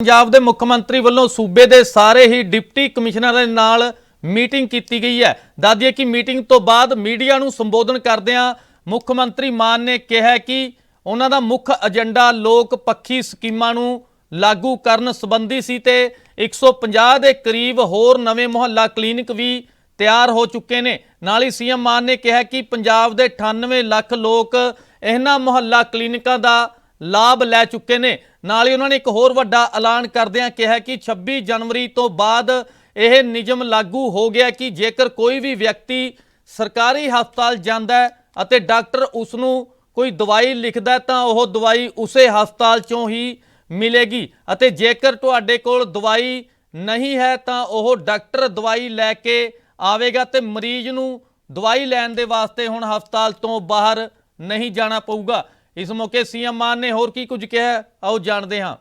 ਪੰਜਾਬ ਦੇ ਮੁੱਖ ਮੰਤਰੀ ਵੱਲੋਂ ਸੂਬੇ ਦੇ ਸਾਰੇ ਹੀ ਡਿਪਟੀ ਕਮਿਸ਼ਨਰਾਂ ਦੇ ਨਾਲ ਮੀਟਿੰਗ ਕੀਤੀ ਗਈ ਹੈ। ਦੱਸਦੀਏ ਕਿ ਮੀਟਿੰਗ ਤੋਂ ਬਾਅਦ ਮੀਡੀਆ ਨੂੰ ਸੰਬੋਧਨ ਕਰਦਿਆਂ ਮੁੱਖ ਮੰਤਰੀ ਮਾਨ ਨੇ ਕਿਹਾ ਕਿ ਉਹਨਾਂ ਦਾ ਮੁੱਖ ਏਜੰਡਾ ਲੋਕ ਪੱਖੀ ਸਕੀਮਾਂ ਨੂੰ ਲਾਗੂ ਕਰਨ ਸੰਬੰਧੀ ਸੀ ਤੇ 150 ਦੇ ਕਰੀਬ ਹੋਰ ਨਵੇਂ ਮੁਹੱਲਾ ਕਲੀਨਿਕ ਵੀ ਤਿਆਰ ਹੋ ਚੁੱਕੇ ਨੇ। ਨਾਲ ਹੀ ਸੀਐਮ ਮਾਨ ਨੇ ਕਿਹਾ ਕਿ ਪੰਜਾਬ ਦੇ 98 ਲੱਖ ਲੋਕ ਇਹਨਾਂ ਮੁਹੱਲਾ ਕਲੀਨਿਕਾਂ ਦਾ ਲਾਭ ਲੈ ਚੁੱਕੇ ਨੇ। ਨਾਲ ਹੀ ਉਹਨਾਂ ਨੇ ਇੱਕ ਹੋਰ ਵੱਡਾ ਐਲਾਨ ਕਰਦਿਆਂ ਕਿਹਾ ਕਿ 26 ਜਨਵਰੀ ਤੋਂ ਬਾਅਦ ਇਹ ਨਿਯਮ ਲਾਗੂ ਹੋ ਗਿਆ ਕਿ ਜੇਕਰ ਕੋਈ ਵੀ ਵਿਅਕਤੀ ਸਰਕਾਰੀ ਹਸਪਤਾਲ ਜਾਂਦਾ ਹੈ ਅਤੇ ਡਾਕਟਰ ਉਸ ਨੂੰ ਕੋਈ ਦਵਾਈ ਲਿਖਦਾ ਤਾਂ ਉਹ ਦਵਾਈ ਉਸੇ ਹਸਪਤਾਲ ਚੋਂ ਹੀ ਮਿਲੇਗੀ ਅਤੇ ਜੇਕਰ ਤੁਹਾਡੇ ਕੋਲ ਦਵਾਈ ਨਹੀਂ ਹੈ ਤਾਂ ਉਹ ਡਾਕਟਰ ਦਵਾਈ ਲੈ ਕੇ ਆਵੇਗਾ ਤੇ ਮਰੀਜ਼ ਨੂੰ ਦਵਾਈ ਲੈਣ ਦੇ ਵਾਸਤੇ ਹੁਣ ਹਸਪਤਾਲ ਤੋਂ ਬਾਹਰ ਨਹੀਂ ਜਾਣਾ ਪਊਗਾ। ਇਸ ਮੌਕੇ ਸੀਐਮ ਮਾਨ ਨੇ ਹੋਰ ਕੀ ਕੁਝ ਕਿਹਾ, ਆਓ ਜਾਣਦੇ ਹਾਂ।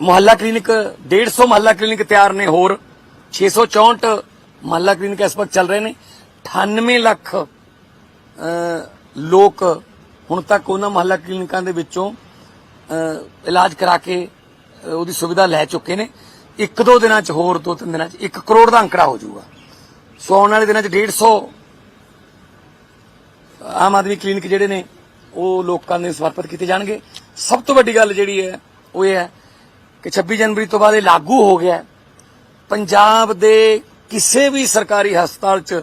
ਮੁਹੱਲਾ ਕਲੀਨਿਕ 150 ਮੁਹੱਲਾ ਕਲੀਨਿਕ ਤਿਆਰ ਨੇ ਹੋਰ। 664 ਮੁਹੱਲਾ ਕਲੀਨਿਕ ਇਸ ਵਕਤ ਚੱਲ ਰਹੇ ਨੇ। 98 ਲੱਖ ਲੋਕ ਹੁਣ ਤੱਕ ਉਹਨਾਂ ਮੁਹੱਲਾ ਕਲੀਨਿਕਾਂ ਦੇ ਵਿੱਚੋਂ ਇਲਾਜ ਕਰਾ ਕੇ ਉਹਦੀ ਸੁਵਿਧਾ ਲੈ ਚੁੱਕੇ ਨੇ। ਇੱਕ ਦੋ ਦਿਨਾਂ ਚ ਹੋਰ, ਦੋ ਤਿੰਨ ਦਿਨਾਂ ਚ 1 ਕਰੋੜ ਦਾ ਅੰਕੜਾ ਹੋ ਜਾਊਗਾ। ਸੋ ਆਉਣ ਵਾਲੇ ਦਿਨਾਂ ਚ 150 ਆਮ ਆਦਮੀ ਕਲੀਨਿਕ ਜਿਹੜੇ ਨੇ ਉਹ ਲੋਕਾਂ ਦੇ ਸਮਰਪਿਤ ਕੀਤੇ ਜਾਣਗੇ। ਸਭ ਤੋਂ ਵੱਡੀ ਗੱਲ ਜਿਹੜੀ ਹੈ, ਉਹ ਇਹ ਹੈ ਕਿ 26 ਜਨਵਰੀ ਤੋਂ ਬਾਅਦ ਇਹ ਲਾਗੂ ਹੋ ਗਿਆ ਪੰਜਾਬ ਦੇ ਕਿਸੇ ਵੀ ਸਰਕਾਰੀ ਹਸਪਤਾਲ 'ਚ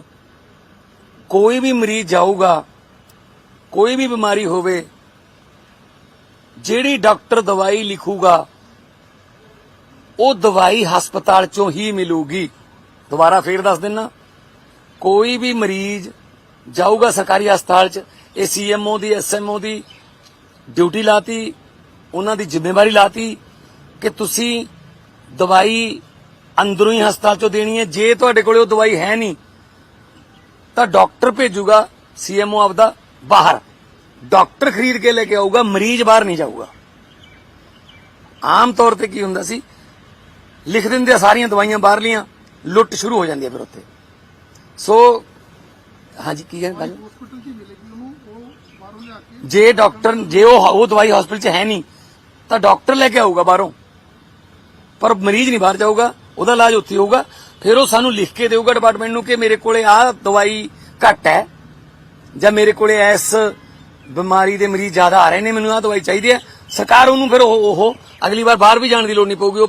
ਕੋਈ ਵੀ ਮਰੀਜ਼ ਜਾਊਗਾ, ਕੋਈ ਵੀ ਬਿਮਾਰੀ ਹੋਵੇ, ਜਿਹੜੀ ਡਾਕਟਰ ਦਵਾਈ ਲਿਖੂਗਾ, ਉਹ ਦਵਾਈ ਹਸਪਤਾਲ 'ਚੋਂ ਹੀ ਮਿਲੂਗੀ। ਦੁਬਾਰਾ ਫੇਰ ਦੱਸ ਦਿੰਨਾ, ਕੋਈ ਵੀ ਮਰੀਜ਼ ਜਾਊਗਾ ਸਰਕਾਰੀ ਹਸਪਤਾਲ 'ਚ ਇਹ ਸੀਐਮਓ ਦੀ ਐਸਐਮਓ ਦੀ ਡਿਊਟੀ ਲਾਤੀ, ਉਹਨਾਂ ਦੀ ਜ਼ਿੰਮੇਵਾਰੀ ਲਾਤੀ ਕਿ ਤੁਸੀਂ ਦਵਾਈ ਅੰਦਰੋਂ ਹੀ ਹਸਪਤਾਲ 'ਚੋਂ ਦੇਣੀ ਹੈ। ਜੇ ਤੁਹਾਡੇ ਕੋਲੇ ਉਹ ਦਵਾਈ ਹੈ ਨਹੀਂ, ਤਾਂ ਡਾਕਟਰ ਭੇਜੂਗਾ ਸੀਐਮਓ ਆਪਦਾ ਬਾਹਰ। ਡਾਕਟਰ ਖਰੀਦ ਕੇ ਲੈ ਕੇ ਆਊਗਾ, ਮਰੀਜ਼ ਬਾਹਰ ਨਹੀਂ ਜਾਊਗਾ। ਆਮ ਤੌਰ ਤੇ ਕੀ ਹੁੰਦਾ ਸੀ, ਲਿਖ ਦਿੰਦੇ ਸਾਰੀਆਂ ਦਵਾਈਆਂ ਬਾਹਰਲੀਆਂ, ਲੁੱਟ ਸ਼ੁਰੂ ਹੋ ਜਾਂਦੀ ਹੈ ਫਿਰ ਉੱਥੇ। ਸੋ ਹਾਂਜੀ, ਕੀ ਹੈ ਗੱਲ? ਜੇ ਡਾਕਟਰ ਜੇ ਉਹ ਉਹ ਦਵਾਈ ਹਸਪੀਟਲ 'ਚ ਹੈ ਨਹੀਂ, ਤਾਂ ਡਾਕਟਰ ਲੈ ਕੇ ਆਊਗਾ ਬਾਹਰੋਂ। ਪਰ ਮਰੀਜ਼ ਨਹੀਂ ਬਾਹਰ ਜਾਊਗਾ, ਉਹਦਾ ਇਲਾਜ ਉੱਥੇ ਹੋਊਗਾ, ਫਿਰ ਉਹ ਸਾਨੂੰ ਲਿਖ ਕੇ ਦੇਊਗਾ ਡਿਪਾਰਟਮੈਂਟ ਨੂੰ ਕਿ ਮੇਰੇ ਕੋਲੇ ਆਹ ਦਵਾਈ ਘੱਟ ਹੈ, ਜਾਂ ਮੇਰੇ ਕੋਲੇ ਇਸ ਬਿਮਾਰੀ ਦੇ ਮਰੀਜ਼ ਜ਼ਿਆਦਾ ਆ ਰਹੇ ਨੇ, ਮੈਨੂੰ ਆਹ ਦਵਾਈ ਚਾਹੀਦੀ ਹੈ। ਸਰਕਾਰ ਉਹਨੂੰ ਫਿਰ ਉਹ ਉਹ ਅਗਲੀ ਵਾਰ ਬਾਹਰ ਵੀ ਜਾਣ ਦੀ ਲੋੜ ਨਹੀਂ ਪਊਗੀ, ਉਹ